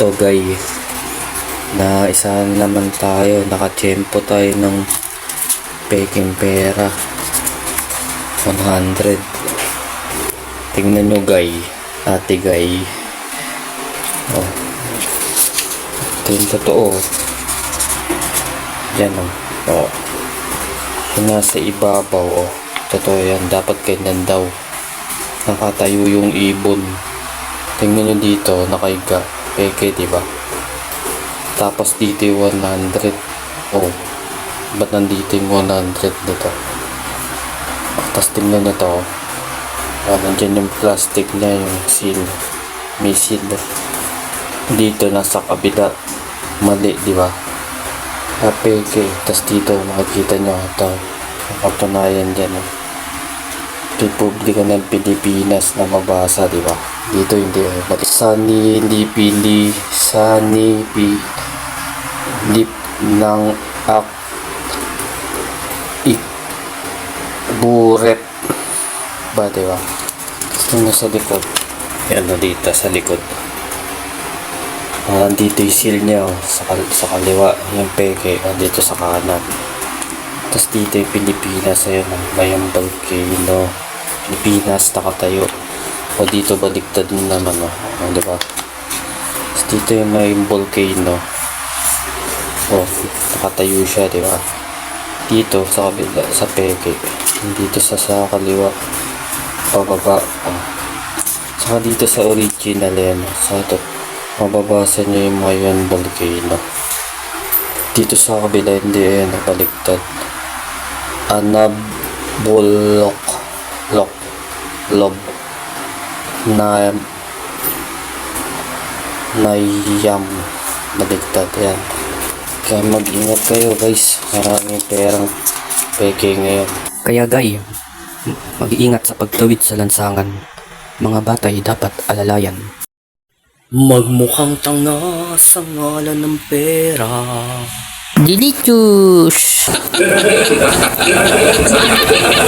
Ito guy. Na isa na naman tayo. Nakachempo tayo ng peking pera. 100. Tingnan nyo guy. Ate guy. Oh. Ito yung totoo. Yan oh. Oh. Yung nasa ibabaw oh. Totoo yan. Dapat ganyan daw. Nakatayo yung ibon. Tingnan nyo dito. Nakaiga. Peke diba? Tapos dito yung 100. Oh. Ba't nandito yung 100 dito? Tapos tingnan nyo to. Ah, nandyan yung plastic niya, yung seal. May seal. Dito nasa kabila. Mali, di ba? Napeke. Tapos dito makikita nyo ito. Ang katunayan dyan. Oh. Republika ng Pilipinas na mabasa, di ba? Dito hindi. Oh. Mali. Sani Lipili. Sani Pi. Lip ng ak. Ik. Buret. Ba, di ba? Ito na sa likod. Yan na dito sa likod. Ah, dito yung seal niya oh, sa, kal- sa kaliwa yung peke ah, dito sa kanan tapos dito yung Pilipinas ayun oh, mayang volcano Pilipinas nakatayo. O dito baliktad din naman oh, oh di ba tapos dito yung mayang volcano. Oh nakatayo siya di ba dito sa kabila sa peke. Dito sa sa kaliwa. Pababa oh. saka dito sa original yan sa ito mababasa nyo yung Mayon volcano. Dito sa kabila hindi eh nakaliktad Anabulok. Lok Lob na Nayam baliktad yan kaya mag-ingat kayo guys maraming perang peke ngayon Kaya gay, mag-iingat sa pagtawid sa lansangan. Mga batay dapat alalayan. Magmukhang tanga sa ngalan ng pera Delicious!